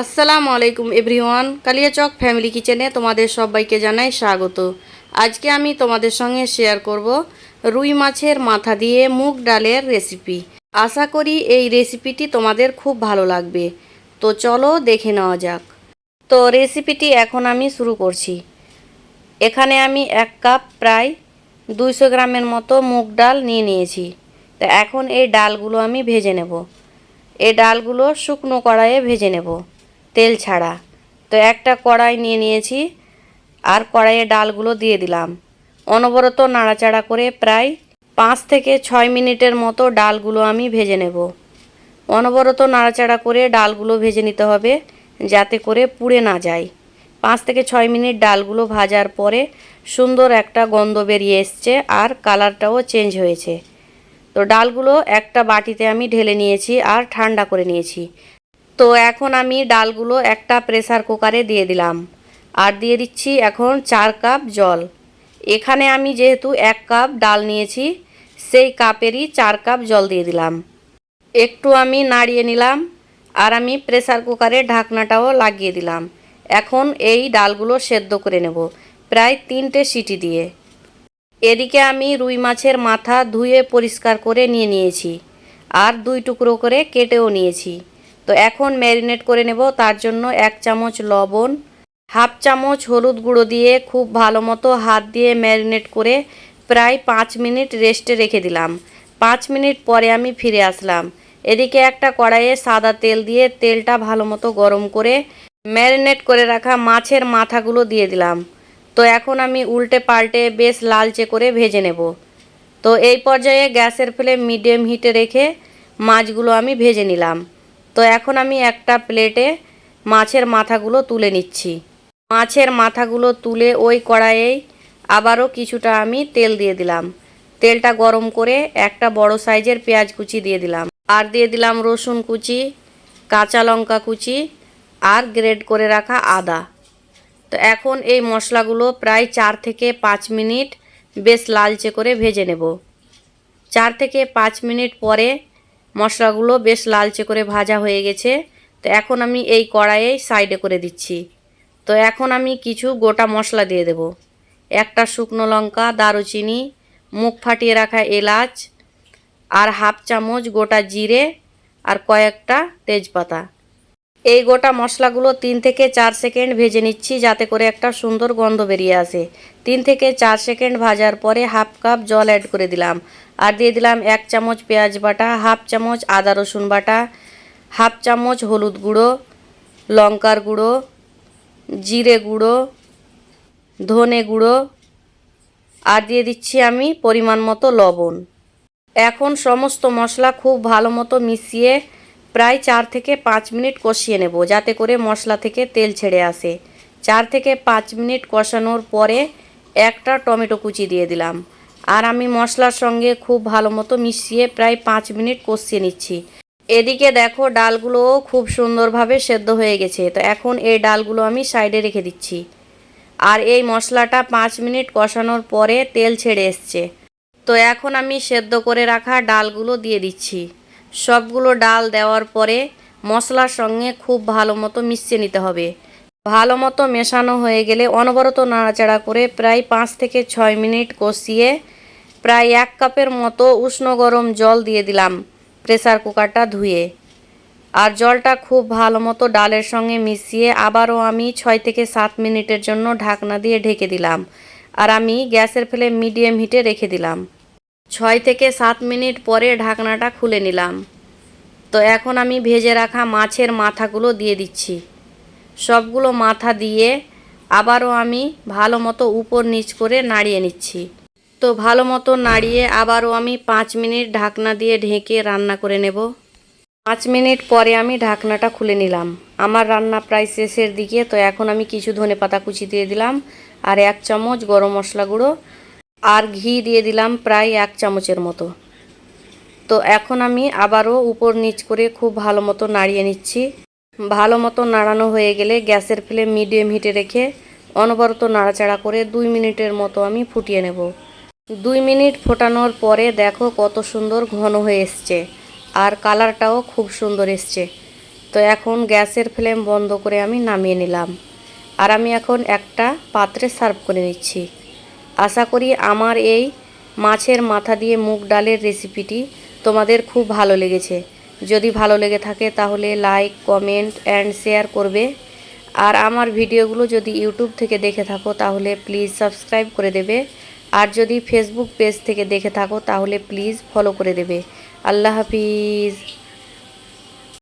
আসসালামু আলাইকুম everyone Kaliachak family কিচেনে তোমাদের সবাইকে জানাই স্বাগত। আজকে আমি তোমাদের সঙ্গে শেয়ার করব রুই মাছের মাথা দিয়ে মুগ ডালের রেসিপি আশা করি এই রেসিপিটি তোমাদের খুব ভালো লাগবে। তো চলো দেখে নেওয়া যাক। তো রেসিপিটি এখন আমি শুরু করছি। এখানে আমি এক কাপ প্রায় দুইশো গ্রামের মতো মুগ ডাল নিয়ে নিয়েছি। তো এখন এই ডালগুলো আমি ভেজে নেব। এই ডালগুলো শুকনো কড়াইয়ে ভেজে নেব। তেল ছাড়া। তো একটা কড়াই নিয়ে নিয়েছি আর কড়াইয়ে ডালগুলো দিয়ে দিলাম। অনবরত নাড়াচাড়া করে প্রায় পাঁচ থেকে ছয় মিনিটের মতো ডালগুলো আমি ভেজে নেব। অনবরত নাড়াচাড়া করে ডালগুলো ভেজে নিতে হবে যাতে করে পুড়ে না যায়। পাঁচ থেকে ছয় মিনিট ডালগুলো ভাজার পরে সুন্দর একটা গন্ধ বেরিয়ে এসছে আর কালারটাও চেঞ্জ হয়েছে। তো ডালগুলো একটা বাটিতে আমি ঢেলে নিয়েছি আর ঠান্ডা করে নিয়েছি। তো এখন আমি ডালগুলো একটা প্রেসার কুকারে দিয়ে দিলাম। আর দিয়ে দিচ্ছি এখন চার কাপ জল। এখানে আমি যেহেতু এক কাপ ডাল নিয়েছি, সেই কাপেরই চার কাপ জল দিয়ে দিলাম। একটু আমি নাড়িয়ে নিলাম, আর আমি প্রেসার কুকারে ঢাকনাটাও লাগিয়ে দিলাম। এখন এই ডালগুলো সেদ্ধ করে নেব, প্রায় তিনটে সিটি দিয়ে। এদিকে আমি রুই মাছের মাথা ধুয়ে পরিষ্কার করে নিয়ে নিয়েছি, আর দুই টুকরো করে কেটেও নিয়েছি। তো এখন ম্যারিনেট করে নেব, তার জন্য এক চামচ লবণ, হাফ চামচ হলুদ গুঁড়ো দিয়ে খুব ভালো মতো হাত দিয়ে ম্যারিনেট করে প্রায় পাঁচ মিনিট রেস্টে রেখে দিলাম। পাঁচ মিনিট পরে আমি ফিরে আসলাম। এদিকে একটা কড়াইয়ে সাদা তেল দিয়ে তেলটা ভালো মতো গরম করে ম্যারিনেট করে রাখা মাছের মাথাগুলো দিয়ে দিলাম। তো এখন আমি উল্টে পাল্টে বেশ লালচে করে ভেজে নেব। তো এই পর্যায়ে গ্যাসের ফ্লেম মিডিয়াম হিটে রেখে মাছগুলো আমি ভেজে নিলাম। তো এখন আমি একটা প্লেটে মাছের মাথাগুলো তুলে নিচ্ছি। মাছের মাথাগুলো তুলে ওই কড়াইয়েই আবারও কিছুটা আমি তেল দিয়ে দিলাম। তেলটা গরম করে একটা বড় সাইজের পেঁয়াজ কুচি দিয়ে দিলাম। আর দিয়ে দিলাম রসুন কুচি, কাঁচা লঙ্কা কুচি আর গ্রেড করে রাখা আদা। তো এখন এই মশলাগুলো প্রায় চার থেকে পাঁচ মিনিট বেশ লালচে করে ভেজে নেব। চার থেকে পাঁচ মিনিট পরে মশলাগুলো বেশ লালচে করে ভাজা হয়ে গেছে। তো এখন আমি এই কড়াইয়ে সাইডে করে দিচ্ছি। তো এখন আমি কিছু গোটা মশলা দিয়ে দেব। একটা শুকনো লঙ্কা, দারুচিনি, মুখ ফাটিয়ে রাখা এলাচ, আর হাফ চামচ গোটা জিরে, আর কয়েকটা তেজপাতা। এই গোটা মশলাগুলো তিন থেকে চার সেকেন্ড ভেজে নিচ্ছি, যাতে করে একটা সুন্দর গন্ধ বেরিয়ে আসে। তিন থেকে চার সেকেন্ড ভাজার পরে হাফ কাপ জল অ্যাড করে দিলাম। আর দিয়ে দিলাম এক চামচ পেঁয়াজ বাটা, হাফ চামচ আদা রসুন বাটা, হাফ চামচ হলুদ গুঁড়ো, লঙ্কার গুঁড়ো, জিরে গুঁড়ো, ধনে গুঁড়ো, আর দিয়ে দিচ্ছি আমি পরিমাণ মতো লবণ। এখন সমস্ত মশলা খুব ভালো মতো মিশিয়ে প্রায় চার থেকে পাঁচ মিনিট কষিয়ে নেব, যাতে করে মশলা থেকে তেল ছেড়ে আসে। চার থেকে পাঁচ মিনিট কষানোর পরে একটা টমেটো কুচি দিয়ে দিলাম। আর আমি মশলার সঙ্গে খুব ভালো মতো মিশিয়ে প্রায় পাঁচ মিনিট কষিয়ে নিচ্ছি। এদিকে দেখো, ডালগুলোও খুব সুন্দরভাবে সেদ্ধ হয়ে গেছে। তো এখন এই ডালগুলো আমি সাইডে রেখে দিচ্ছি। আর এই মশলাটা পাঁচ মিনিট কষানোর পরে তেল ছেড়ে এসছে। তো এখন আমি সেদ্ধ করে রাখা ডালগুলো দিয়ে দিচ্ছি। সবগুলো ডাল দেওয়ার পরে মশলার সঙ্গে খুব ভালো মতো মিশিয়ে নিতে হবে। ভালো মতো মেশানো হয়ে গেলে অনবরত নাড়াচাড়া করে প্রায় পাঁচ থেকে ছয় মিনিট কষিয়ে প্রায় এক কাপের মতো উষ্ণ গরম জল দিয়ে দিলাম প্রেসার কুকারটা ধুয়ে। আর জলটা খুব ভালো মতো ডালের সঙ্গে মিশিয়ে আবারও আমি ছয় থেকে সাত মিনিটের জন্য ঢাকনা দিয়ে ঢেকে দিলাম। আর আমি গ্যাসের ফ্লেম মিডিয়াম হিটে রেখে দিলাম। ছয় থেকে সাত মিনিট পরে ঢাকনাটা খুলে নিলাম। তো এখন আমি ভেজে রাখা মাছের মাথাগুলো দিয়ে দিচ্ছি। সবগুলো মাথা দিয়ে আবারও আমি ভালো মতো উপর নিচ করে নাড়িয়ে নিচ্ছি। তো ভালো মতো নাড়িয়ে আবারও আমি পাঁচ মিনিট ঢাকনা দিয়ে ঢেকে রান্না করে নেব। পাঁচ মিনিট পরে আমি ঢাকনাটা খুলে নিলাম। আমার রান্না প্রায় শেষের দিকে, তো এখন আমি কিছু ধনে পাতা কুচি দিয়ে দিলাম আর এক চামচ গরম মশলা গুঁড়ো আর ঘি দিয়ে দিলাম প্রায় এক চামচের মতো। তো এখন আমি আবারও উপর নিচ করে খুব ভালো মতো নাড়িয়ে নিচ্ছি। ভালো মতো নাড়ানো হয়ে গেলে গ্যাসের ফ্লেম মিডিয়াম হিটে রেখে অনবরত নাড়াচাড়া করে দুই মিনিটের মতো আমি ফুটিয়ে নেব। দুই মিনিট ফোটানোর পরে দেখো কত সুন্দর ঘন হয়ে এসছে আর কালারটাও খুব সুন্দর এসছে। তো এখন গ্যাসের ফ্লেম বন্ধ করে আমি নামিয়ে নিলাম। আর আমি এখন একটা পাত্রে সার্ভ করে নিচ্ছি। আশা করি আমার এই মাছের মাথা দিয়ে মুগ ডালের রেসিপিটি তোমাদের খুব ভালো লেগেছে। যদি ভালো লেগে থাকে তাহলে লাইক, কমেন্ট অ্যান্ড শেয়ার করবে। আর আমার ভিডিওগুলো যদি ইউটিউব থেকে দেখে থাকো তাহলে প্লিজ সাবস্ক্রাইব করে দেবে। আর যদি ফেসবুক পেজ থেকে দেখে থাকো তাহলে প্লিজ ফলো করে দেবে। আল্লাহ হাফিজ।